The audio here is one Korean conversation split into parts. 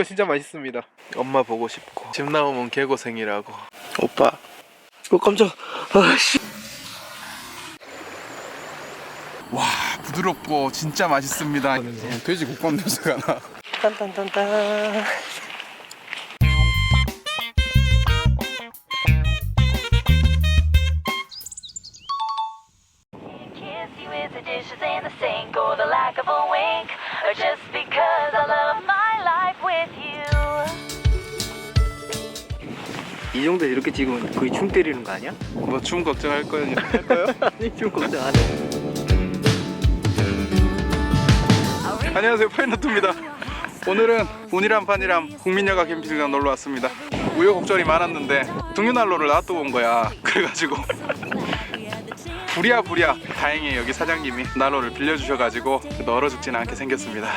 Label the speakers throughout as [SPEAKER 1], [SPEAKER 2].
[SPEAKER 1] 이거 진짜 맛있습니다. 엄마 보고 싶고 집 나오면 개고생이라고. 오빠.
[SPEAKER 2] 어 깜짝 아씨
[SPEAKER 1] 와 부드럽고 진짜 맛있습니다. 돼지 국밥 냄새가 나.
[SPEAKER 2] 딴딴딴딴 찍으면 거의 춤 때리는 거 아니야?
[SPEAKER 1] 뭐 춤 걱정할 거요? 할 거요?
[SPEAKER 2] 아니 춤 걱정 안 해.
[SPEAKER 1] 안녕하세요 파이너트입니다. 오늘은 운이람 판이람 국민여가 캠핑장 놀러 왔습니다. 우여곡절이 많았는데 등유난로를 놔두고 온 거야. 그래가지고 부랴 부랴 다행히 여기 사장님이 난로를 빌려주셔가지고 얼어 죽지는 않게 생겼습니다.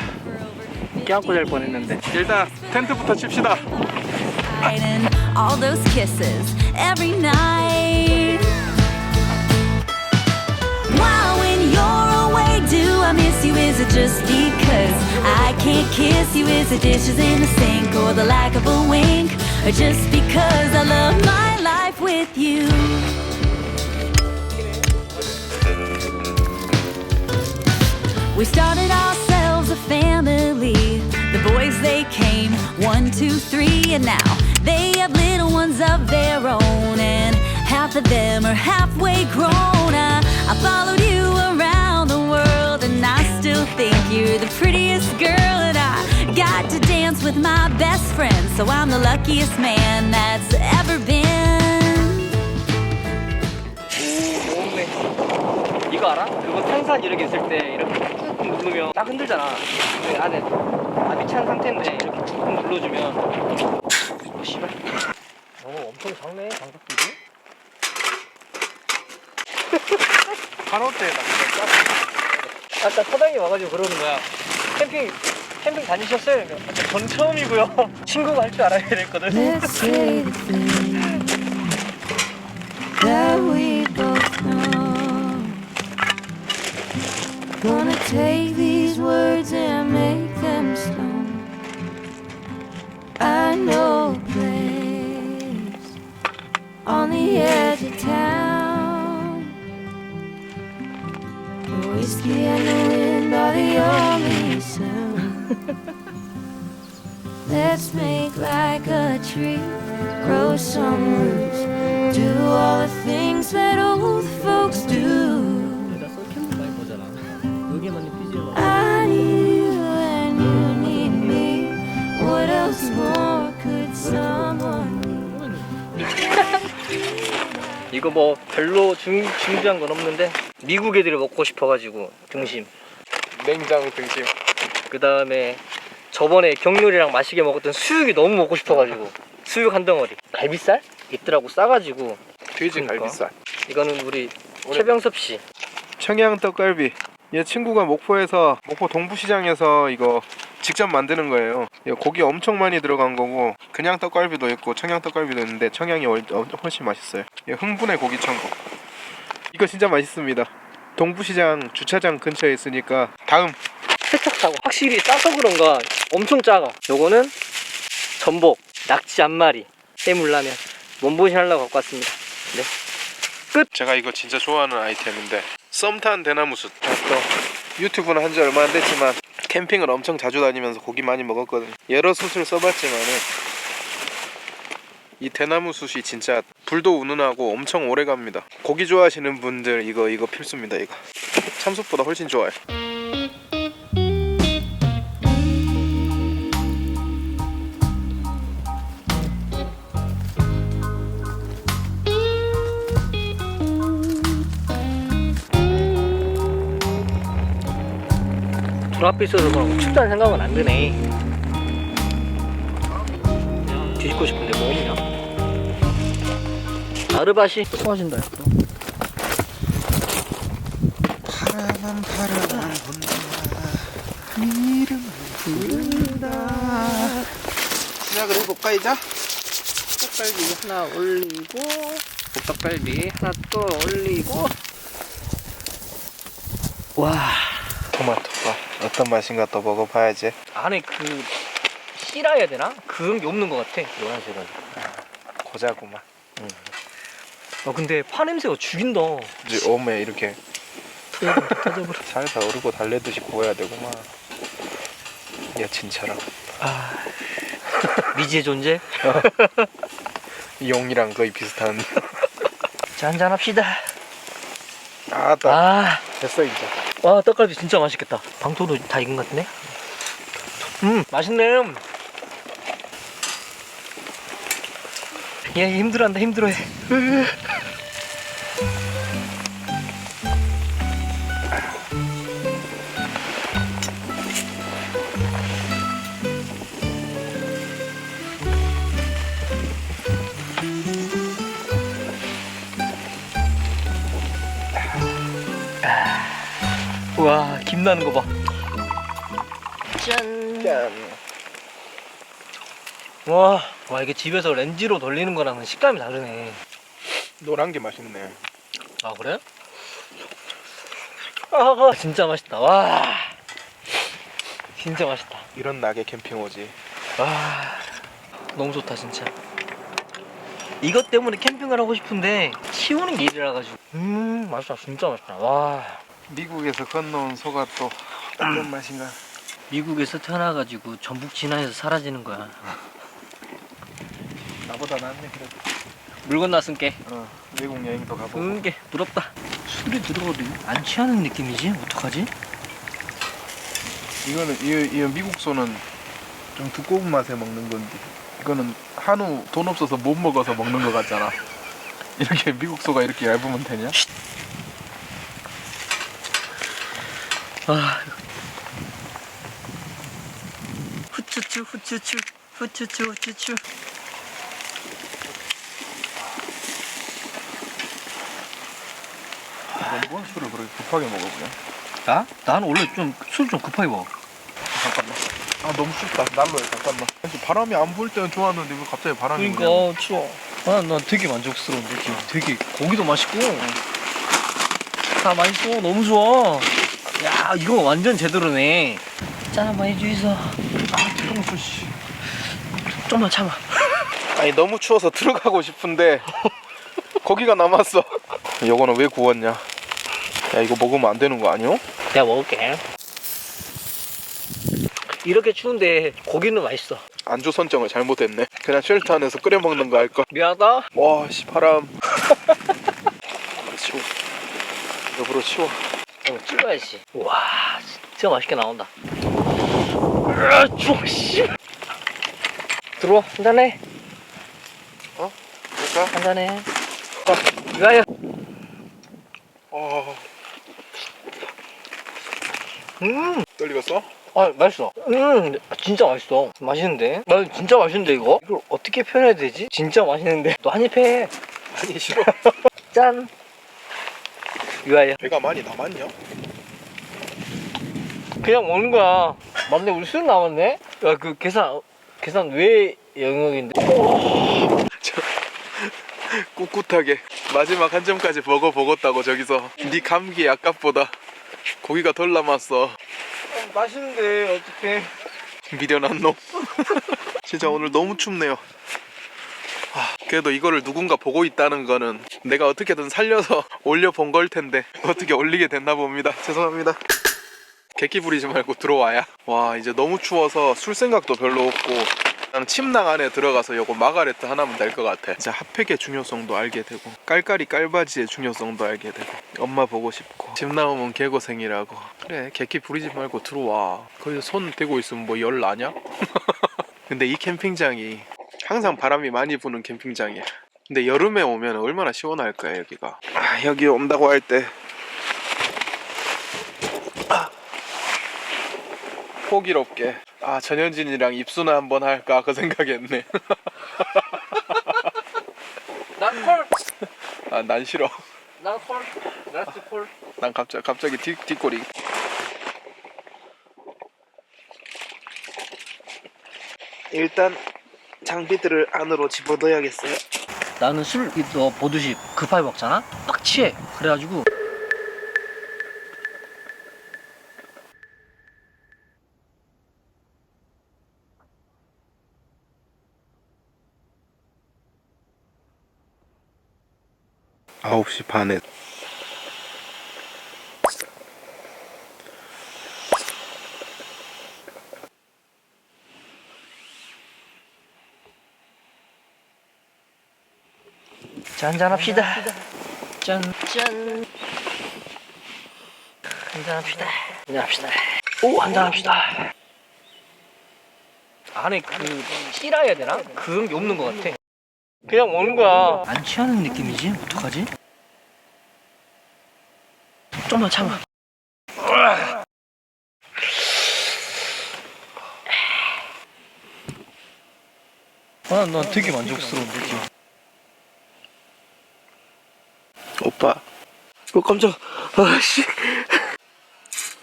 [SPEAKER 2] 껴안고 잘 뻔했는데.
[SPEAKER 1] 일단 텐트부터 칩시다.
[SPEAKER 3] All those kisses every night. Why, when you're away, do I miss you? Is it just because I can't kiss you? Is it dishes in the sink or the lack of a wink? Or just because I love my life with you? We started ourselves a family. The boys, they came one, two, three, and now ones of their own. And half of them are halfway grown. I, I followed you around the world, and I still think you're the prettiest girl. And I got to dance with my best friend, so I'm the luckiest man that's ever been.
[SPEAKER 2] 오 모음네. 이거 알아? 그거 탄산 이렇게 있을 때 이렇게 꾹꾹 누르면 딱 흔들잖아. 그 안에 압이 찬 상태인데 이렇게 꾹꾹 눌러주면. 엄청 작네 장작들이.
[SPEAKER 1] 간호대에다
[SPEAKER 2] 아까 사장님 와가지고 그러는 거야. 캠핑 캠핑 다니셨어요? 그러니까 전 처음이고요. 친구가 할 줄 알아야 됐거든.
[SPEAKER 3] Let's say the things that we both know. Gonna take Whiskey and the only sound. Let's make like a tree, grow some roots, do all the things that old folks do. I need you and you need me. What else more could someone
[SPEAKER 2] 이거 뭐 별로 중, 중요한 건 없는데 미국 애들이 먹고 싶어가지고 등심.
[SPEAKER 1] 냉장 등심.
[SPEAKER 2] 그 다음에 저번에 경률이랑 맛있게 먹었던 수육이 너무 먹고 싶어가지고 수육 한 덩어리. 갈비살 있더라고 싸가지고
[SPEAKER 1] 돼지
[SPEAKER 2] 그러니까.
[SPEAKER 1] 갈비살.
[SPEAKER 2] 이거는 우리 최병섭 씨.
[SPEAKER 1] 청양 떡갈비. 얘 친구가 목포에서 목포 동부시장에서 이거 직접 만드는 거예요. 이거 고기 엄청 많이 들어간 거고 그냥 떡갈비도 있고 청양 떡갈비도 있는데 청양이 훨- 어, 훨씬 맛있어요. 이거 흥분의 고기 천국. 이거 진짜 맛있습니다. 동부시장 주차장 근처에 있으니까 다음
[SPEAKER 2] 세탁사고 확실히 싸서 그런가 엄청 작아. 요거는 전복, 낙지 한 마리, 해물라면 몸보신 하려고 갖고 왔습니다. 네.
[SPEAKER 1] 제가 이거 진짜 좋아하는 아이템인데 썸탄 대나무 숯.
[SPEAKER 2] 또
[SPEAKER 1] 유튜브는 한 지 얼마 안 됐지만 캠핑을 엄청 자주 다니면서 고기 많이 먹었거든요. 여러 숯을 써봤지만은 이 대나무 숯이 진짜 불도 운운하고 엄청 오래 갑니다. 고기 좋아하시는 분들 이거 이거 필수입니다. 이거 참숯보다 훨씬 좋아요.
[SPEAKER 2] 불 앞에 있어서 그런 춥다는 생각은 안 드네. 아르바시 좋아진다.
[SPEAKER 1] 바라만 바라만 본다. 이름 부른다. 시작을 해볼까 이제?
[SPEAKER 2] 떡갈비 하나 올리고 볶닭갈비 하나 또 올리고 와
[SPEAKER 1] 토마토가 어떤 맛인가 또 먹어봐야지.
[SPEAKER 2] 안에 그 띠라 해야 되나? 그런 게 없는 것 같아 노란색은
[SPEAKER 1] 고자구만.
[SPEAKER 2] 아 근데 파 냄새가 죽인다.
[SPEAKER 1] 이제 오메 이렇게
[SPEAKER 2] 터져버려 터져버려.
[SPEAKER 1] 살살 오르고 달래듯이 구워야 되구만. 여친처럼.
[SPEAKER 2] 아 미지의 존재?
[SPEAKER 1] 용이랑 거의 비슷한.
[SPEAKER 2] 자 한잔 합시다.
[SPEAKER 1] 아따
[SPEAKER 2] 아.
[SPEAKER 1] 됐어 이제.
[SPEAKER 2] 와 떡갈비 진짜 맛있겠다. 방토도 다 익은 것 같네. 음 맛있네. 얘 힘들어한다 힘들어해 와김 나는 거 봐 짠
[SPEAKER 1] 짠.
[SPEAKER 2] 와, 와 이게 집에서 렌지로 돌리는 거랑은 식감이 다르네.
[SPEAKER 1] 노란 게 맛있네.
[SPEAKER 2] 아 그래? 아, 진짜 맛있다. 와, 진짜 맛있다.
[SPEAKER 1] 이런 낙에 캠핑 오지.
[SPEAKER 2] 와, 너무 좋다 진짜. 이것 때문에 캠핑을 하고 싶은데 치우는 게 일이라 가지고. 음, 맛있다. 진짜 맛있다. 와,
[SPEAKER 1] 미국에서 건너온 소가 또 어떤 맛인가?
[SPEAKER 2] 미국에서 태어나가지고 전북 진화에서 사라지는 거야.
[SPEAKER 1] 나보다 낫네 그래도.
[SPEAKER 2] 물 건너쓴게.
[SPEAKER 1] 어, 외국 여행도 가보고.
[SPEAKER 2] 그게 부럽다. 술이 들어가도 안 취하는 느낌이지? 어떡하지?
[SPEAKER 1] 이거는 이, 이 미국 소는 좀 두꺼운 맛에 먹는 건데 이거는 한우 돈 없어서 못 먹어서 먹는 거 같잖아. 이렇게 미국 소가 이렇게 얇으면 되냐?
[SPEAKER 2] 아. 후추추 후추추 후추추 후추추
[SPEAKER 1] 넌뭔 술을 그렇게 급하게 먹어 그냥?
[SPEAKER 2] 나? 나는 원래 좀 술 좀 급하게 먹어
[SPEAKER 1] 잠깐만. 아 너무 춥다. 난로에 잠깐만. 사실 바람이 안 불 때는 좋았는데 왜 갑자기 바람이 부냐?
[SPEAKER 2] 그러니까 추워 아, 나 되게 만족스러운데 지금 되게 고기도 맛있고 다 맛있어 너무 좋아 야 이거 완전 제대로네 짠 한번 해주이소
[SPEAKER 1] 아 뜨거워 씨.
[SPEAKER 2] 좀만 참아
[SPEAKER 1] 아니 너무 추워서 들어가고 싶은데 고기가 남았어. 요거는 왜 구웠냐? 야 이거 먹으면 안 되는 거 아니요?
[SPEAKER 2] 내가 먹을게 이렇게 추운데 고기는 맛있어
[SPEAKER 1] 안주 선정을 잘못했네. 그냥 쉘터 안에서 끓여 먹는 거 할까?
[SPEAKER 2] 미안하다
[SPEAKER 1] 와, 씨 바람. 치워. 여보로 치워.
[SPEAKER 2] 이거 찍어야지. 와, 진짜 맛있게 나온다. 아, 추워, 씨. 들어와, 한잔해.
[SPEAKER 1] 어? 될까?
[SPEAKER 2] 한잔해. 자, 이거야.
[SPEAKER 1] 어,
[SPEAKER 2] 음,
[SPEAKER 1] 떨리겠어?
[SPEAKER 2] 아, 맛있어. 음, 진짜 맛있어. 맛있는데? 나 진짜 맛있는데, 이거? 이걸 어떻게 표현해야 되지? 진짜 맛있는데. 너 한입 해.
[SPEAKER 1] 아니 싫어.
[SPEAKER 2] 짠. 이거야.
[SPEAKER 1] 배가 많이 남았냐?
[SPEAKER 2] 그냥 먹는 거야. 맞네, 우리 술 남았네? 야, 그 계산, 계산 왜 영역인데?
[SPEAKER 1] 꿋꿋하게 마지막 한 점까지 먹어 보겠다고 저기서 네 감기 아깝보다 고기가 덜 남았어.
[SPEAKER 2] 맛있는데, 어떡해.
[SPEAKER 1] 미련한 놈. 진짜 오늘 너무 춥네요. 아, 그래도 이거를 누군가 보고 있다는 거는 내가 어떻게든 살려서 올려본 걸 텐데 어떻게 올리게 됐나 봅니다. 죄송합니다. 객기 부리지 말고 들어와야. 와 이제 너무 추워서 술 생각도 별로 없고 그냥 침낭 안에 들어가서 요거 마가레트 하나면 될 것 같아. 진짜 핫팩의 중요성도 알게 되고 깔깔이 깔바지의 중요성도 알게 되고 엄마 보고 싶고 집 나오면 개고생이라고. 그래 객기 부리지 말고 들어와. 거기 손 대고 있으면 뭐 열 나냐? 근데 이 캠핑장이 항상 바람이 많이 부는 캠핑장이야. 근데 여름에 오면 얼마나 시원할까요 여기가. 아, 여기 온다고 할 때 아, 호기롭게 아 전현진이랑 입수나 한번 할까 그 생각했네.
[SPEAKER 2] 난 콜!
[SPEAKER 1] 아 난 싫어.
[SPEAKER 2] 난 콜! 라스트 콜!
[SPEAKER 1] 난 갑자기 갑자기 뒷 뒷골이. 일단 장비들을 안으로 집어넣어야겠어요.
[SPEAKER 2] 나는 술, 너 보듯이 급하게 먹잖아? 빡 취해. 그래가지고.
[SPEAKER 4] 9시 반에
[SPEAKER 2] 자, 한잔합시다. 짠, 짠. 한잔합시다. 한잔합시다. 오, 한잔합시다. 안에 그, 씨라야 되나? 그런 게 없는 것 같아. 그냥 먹는 거야. 안 취하는 느낌이지? 어떡하지? 좀만 참아. 아, 난 되게 만족스러운데, 지 금.
[SPEAKER 4] 오빠
[SPEAKER 2] 어, 깜짝. 아씨.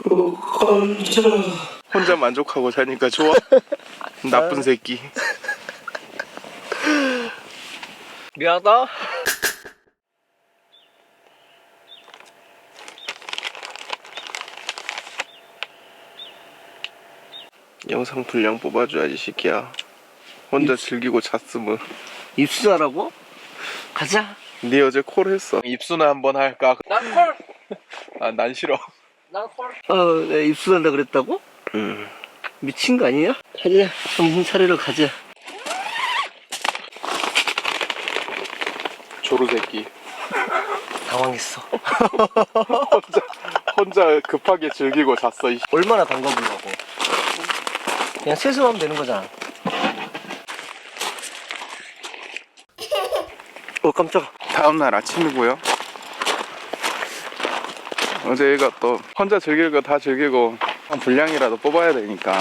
[SPEAKER 2] 어, 깜짝.
[SPEAKER 4] 혼자 만족하고 자니까 좋아? 나쁜 새끼
[SPEAKER 2] 미안하다.
[SPEAKER 4] 영상 분량 뽑아줘야지 새끼야 혼자 즐기고 잤으면
[SPEAKER 2] 입수하라고? 가자.
[SPEAKER 4] 네 어제 콜 했어 입수나 한번 할까?
[SPEAKER 2] 난 콜.
[SPEAKER 4] 아 난 싫어
[SPEAKER 2] 난 콜. 어, 내 입수한다 그랬다고?
[SPEAKER 4] 음.
[SPEAKER 2] 미친 거 아니야? 가자. 정신 차리러 가자.
[SPEAKER 4] 조루 새끼
[SPEAKER 2] 당황했어.
[SPEAKER 4] 혼자 혼자 급하게 즐기고 잤어 이
[SPEAKER 2] 얼마나 담가보려고. 그냥 세수하면 되는 거잖아. 어, 깜짝.
[SPEAKER 4] 다음날 아침이고요. 어제 얘가 또 혼자 즐길 거 다 즐기고 한 분량이라도 뽑아야 되니까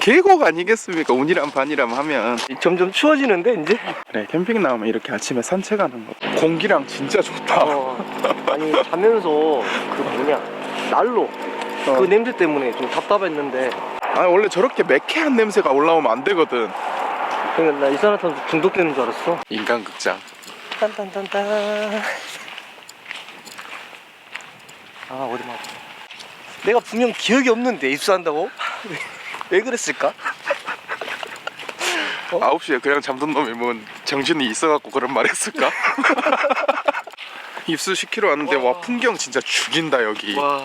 [SPEAKER 4] 계곡 아니겠습니까? 운이랑 반이랑 하면
[SPEAKER 2] 점점 추워지는데, 이제?
[SPEAKER 4] 그래 캠핑 나오면 이렇게 아침에 산책하는 거 공기랑 진짜 좋다.
[SPEAKER 2] 어, 아니 자면서 그 뭐냐 난로 그 냄새 때문에 좀 답답했는데
[SPEAKER 4] 아 원래 저렇게 매캐한 냄새가 올라오면 안 되거든.
[SPEAKER 2] 그러니까 나 이산화탄소 중독되는 줄 알았어
[SPEAKER 4] 인간극장.
[SPEAKER 2] 딴딴딴딴 아 어디 막 내가 분명 기억이 없는데 입수한다고? 왜 그랬을까?
[SPEAKER 4] 9시에 그냥 잠든 놈이 뭐 정신이 있어갖고 그런 말 했을까? 입수 시키러 왔는데 와 풍경 진짜 죽인다 여기. 와와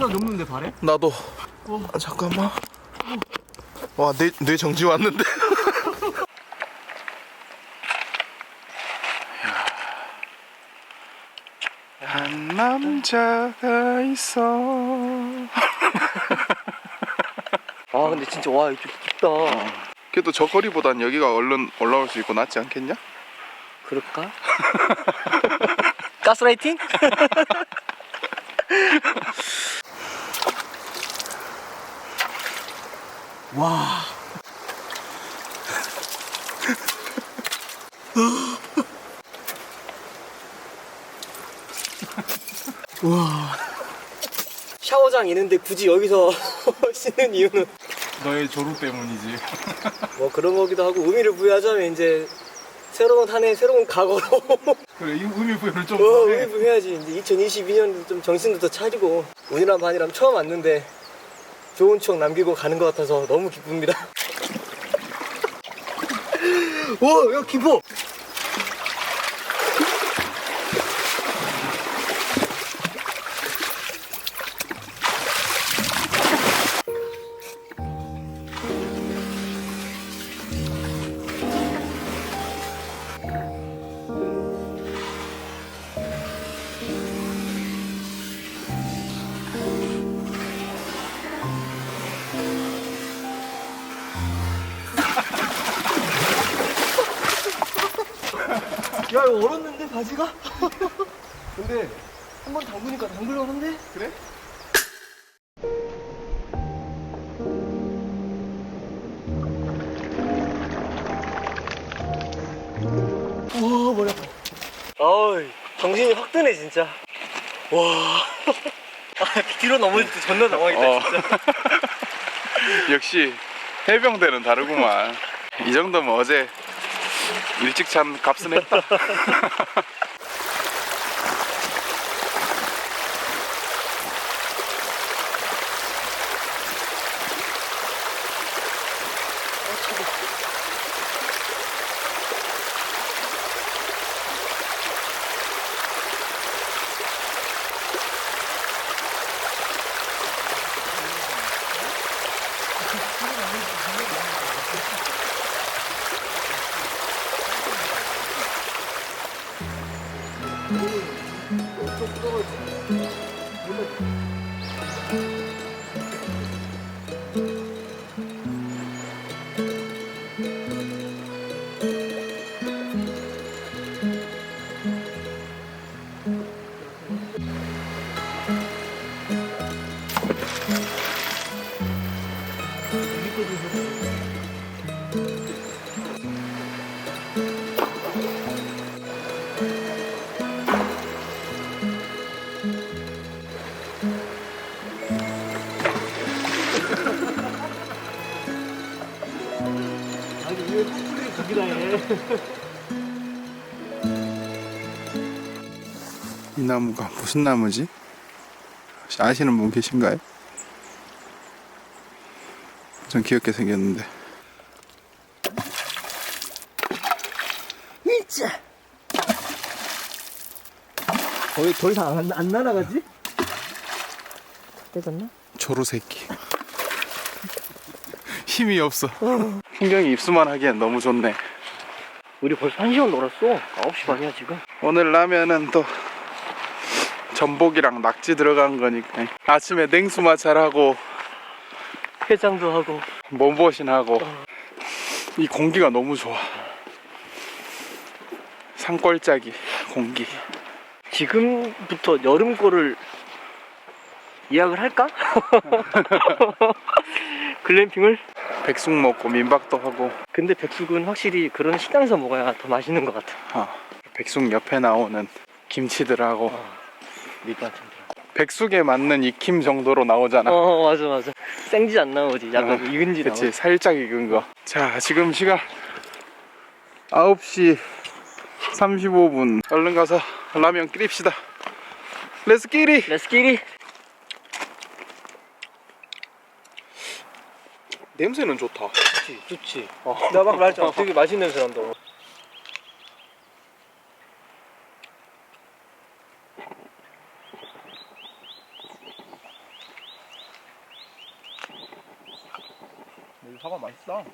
[SPEAKER 2] 3점 넘는데 발에?
[SPEAKER 4] 나도. 어. 아, 잠깐만. 와, 뇌, 뇌 정지 왔는데. 한 남자가 있어.
[SPEAKER 2] 아 근데 진짜 와 이쪽 깊다.
[SPEAKER 4] 그래도 저 거리보단 여기가 얼른 올라올 수 있고 낫지 않겠냐?
[SPEAKER 2] 그럴까? 가스라이팅? 와. 와. 샤워장 있는데 굳이 여기서 씻는 이유는?
[SPEAKER 4] 너의 조루 때문이지.
[SPEAKER 2] 뭐 그런 거기도 하고 의미를 부여하자면 이제 새로운 한 해 새로운 각오로
[SPEAKER 4] 그래 이 의미 부여를 좀
[SPEAKER 2] 어, 의미 부여해야지. 이제 2022년 좀 정신도 더 차리고. 운이랑 반이랑 처음 왔는데 좋은 추억 남기고 가는 것 같아서 너무 기쁩니다. 와, 야 깊어 바지가? 근데 한 번 담그니까 담글만한데?
[SPEAKER 1] 그래?
[SPEAKER 2] 와 머리 아파 어이 정신이 확 드네 진짜 와 아, 뒤로 넘어질 때 존나 당황했다
[SPEAKER 4] 어.
[SPEAKER 2] 진짜
[SPEAKER 4] 역시 해병대는 다르구만. 이 정도면 어제 일찍 잔 값은 했다. 나무가 무슨 나무지? 혹시 아시는 분 계신가요? 좀 귀엽게 생겼는데.
[SPEAKER 2] 거의 더 이상 안, 안 날아가지? 깨졌나?
[SPEAKER 4] 조루 새끼. 힘이 없어. 풍경이 입수만 하기엔 너무 좋네.
[SPEAKER 2] 우리 벌써 한 시간 놀았어 9시 반이야 지금
[SPEAKER 4] 오늘 라면은 또 전복이랑 낙지 들어간 거니까. 아침에 냉수 마찰하고
[SPEAKER 2] 해장도 하고.
[SPEAKER 4] 몸보신 하고. 이 공기가 너무 좋아. 산골짜기 공기.
[SPEAKER 2] 지금부터 여름 거를 예약을 할까? 글램핑을?
[SPEAKER 4] 백숙 먹고 민박도 하고.
[SPEAKER 2] 근데 백숙은 확실히 그런 식당에서 먹어야 더 맛있는 것 같아.
[SPEAKER 4] 어, 백숙 옆에 나오는 김치들하고
[SPEAKER 2] 밑반찬
[SPEAKER 4] 백숙에 맞는 익힘 정도로 나오잖아.
[SPEAKER 2] 어 맞아 맞아 생지 안 나오지 약간
[SPEAKER 4] 어,
[SPEAKER 2] 익은지
[SPEAKER 4] 그치
[SPEAKER 2] 나오지
[SPEAKER 4] 살짝 익은 거. 자 지금 시간 9시 35분. 얼른 가서 라면 끓입시다. 렛츠 끼리.
[SPEAKER 2] 레스키리
[SPEAKER 4] 냄새는 좋다.
[SPEAKER 2] 좋지 좋지 어. 내가 막 말했잖아 되게 맛있는 냄새 난다고
[SPEAKER 4] 사과 맛있어.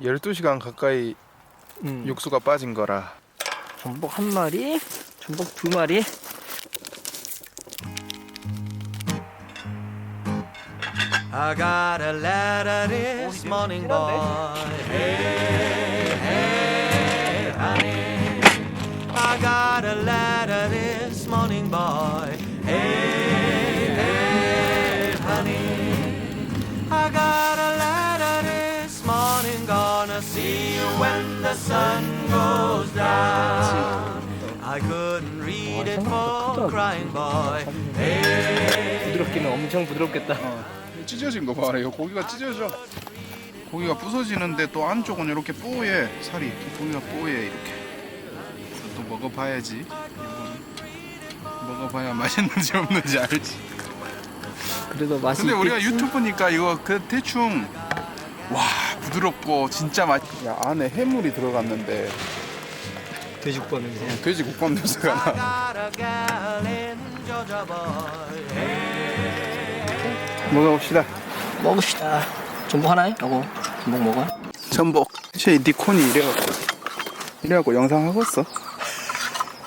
[SPEAKER 4] 12시간 가까이
[SPEAKER 2] 음.
[SPEAKER 4] 육수가 빠진 거라
[SPEAKER 2] 전복 한 마리 전복 두 마리
[SPEAKER 5] I got a letter this morning, boy. Hey, hey, honey. I got a letter this morning, boy. When the sun goes down. I couldn't read it for crying, boy.
[SPEAKER 2] 부드럽기는 엄청 부드럽겠다
[SPEAKER 4] 찢어진 거 봐라. 이거 고기가 찢어져. 고기가 부서지는데 또 안쪽은 이렇게 뽀얘. 살이 고기가 뽀얘 이렇게. 또 먹어봐야지. 이건 먹어봐야 맛있는지 없는지 알지.
[SPEAKER 2] 그래도 맛이
[SPEAKER 4] 근데 우리가
[SPEAKER 2] 있겠지?
[SPEAKER 4] 유튜브니까 이거 그 대충 와 부드럽고 진짜 맛. 야 안에 해물이 들어갔는데
[SPEAKER 2] 돼지국밥 냄새
[SPEAKER 4] 돼지 국밥 냄새가 나. 먹어봅시다.
[SPEAKER 2] 먹읍시다 전복 하나에? 요거 전복 먹어
[SPEAKER 4] 전복. 쟤 니콘이 이래갖고 이래갖고 영상 하고 있어.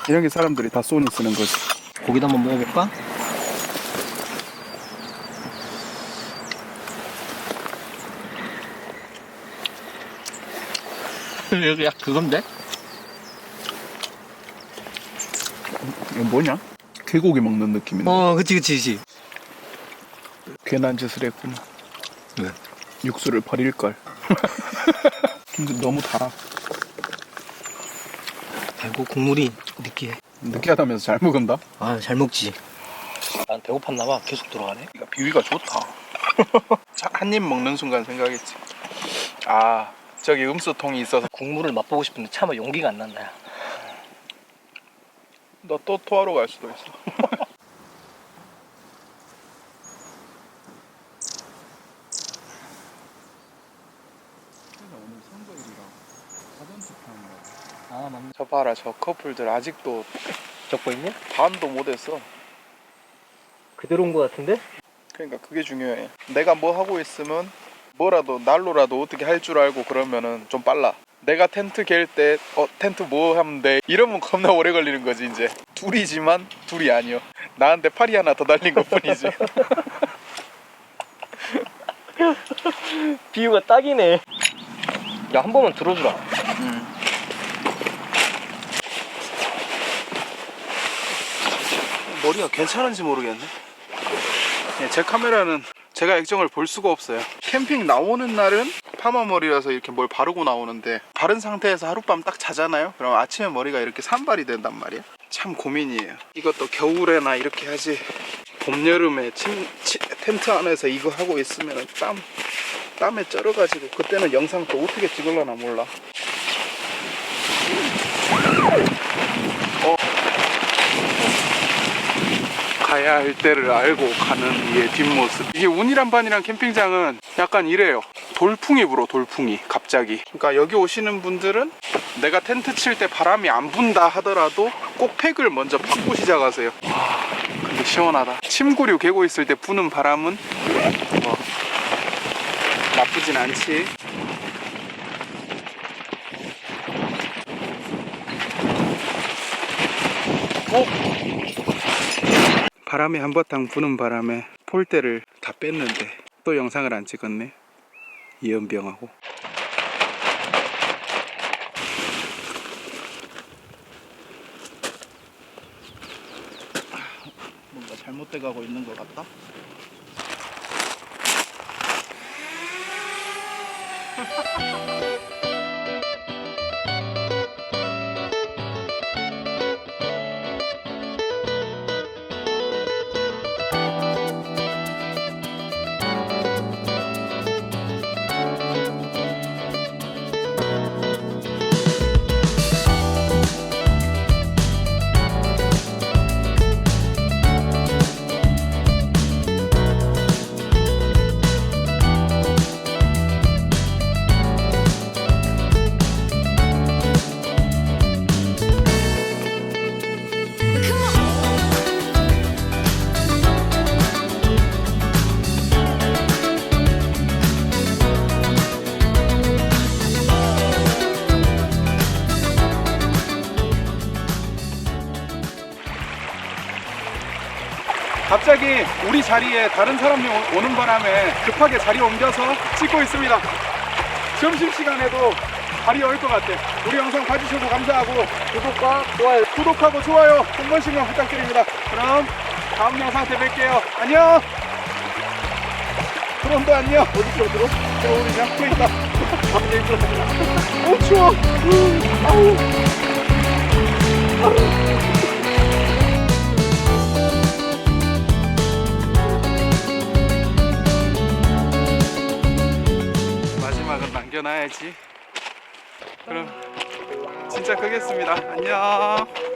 [SPEAKER 4] 이런 게 사람들이 다 소니 쓰는 거지.
[SPEAKER 2] 고기도 한번 먹어볼까? 여기 약 그건데?
[SPEAKER 4] 이거 뭐냐? 개고기 먹는 느낌인데.
[SPEAKER 2] 어 그치 그치 그치.
[SPEAKER 4] 괜한 짓을 했구나.
[SPEAKER 2] 왜?
[SPEAKER 4] 육수를 버릴걸. 근데 너무 달아.
[SPEAKER 2] 달고 국물이 느끼해.
[SPEAKER 4] 느끼하다면서 잘 먹은다?
[SPEAKER 2] 아 잘 먹지. 난 배고팠나봐. 계속
[SPEAKER 4] 이거 비위가 좋다. 한 입 먹는 순간 생각했지. 아 저기 음수통이 있어서
[SPEAKER 2] 국물을 맛보고 싶은데 차마 용기가 안 난다 야.
[SPEAKER 4] 너또 토하러 갈 수도 있어
[SPEAKER 2] 아 맞네
[SPEAKER 4] 저 봐라 저 커플들 아직도
[SPEAKER 2] 적고 있냐?
[SPEAKER 4] 반도 못했어
[SPEAKER 2] 그대로 온 거 같은데?
[SPEAKER 4] 그러니까 그게 중요해. 내가 뭐 하고 있으면 뭐라도 날로라도 어떻게 할 줄 알고 그러면은 좀 빨라. 내가 텐트 갤 때 어 텐트 뭐 하면 돼? 이러면 겁나 오래 걸리는 거지 이제. 둘이지만 둘이 아니여 나한테 팔이 하나 더 달린 것 뿐이지.
[SPEAKER 2] 비유가 딱이네. 야 한 번만 들어주라.
[SPEAKER 4] 머리가 괜찮은지 모르겠네. 네, 제 카메라는 제가 액정을 볼 수가 없어요. 캠핑 나오는 날은 파마 머리라서 이렇게 뭘 바르고 나오는데 바른 상태에서 하룻밤 딱 자잖아요? 그럼 아침에 머리가 이렇게 산발이 된단 말이야 참 고민이에요. 이것도 겨울에나 이렇게 하지. 봄 여름에 침, 치- 텐트 안에서 이거 하고 있으면 땀 땀에 쩔어가지고 그때는 영상 또 어떻게 찍을려나 몰라 가야 할 때를 알고 가는 이의 뒷모습. 이게 운이란 반이란 캠핑장은 약간 이래요. 돌풍이 불어, 돌풍이. 갑자기. 그러니까 여기 오시는 분들은 내가 텐트 칠 때 바람이 안 분다 하더라도 꼭 팩을 먼저 받고 시작하세요. 와, 근데 시원하다. 침구류 개고 있을 때 부는 바람은 뭐 나쁘진 않지. 어? 바람이 한바탕 부는 바람에 폴대를 다 뺐는데 또 영상을 안 찍었네. 이연병하고. 뭔가 잘못돼 가고 있는 것 같다 자리에 다른 사람이 오- 오는 바람에 급하게 자리 옮겨서 찍고 있습니다. 점심시간에도 발이 얼 것 같아. 우리 영상 봐주셔서 감사하고 구독과 좋아요, 구독하고 좋아요 한 번씩만 부탁드립니다. 그럼 다음 영상 때 뵐게요. 안녕! 그럼도 안녕! 어디서 들어? 들어오느냐? 또 있다. 밤에 있어. 오, 추워! 우, 아우! 마지 남겨놔야지. 그럼 진짜 끄겠습니다. 안녕.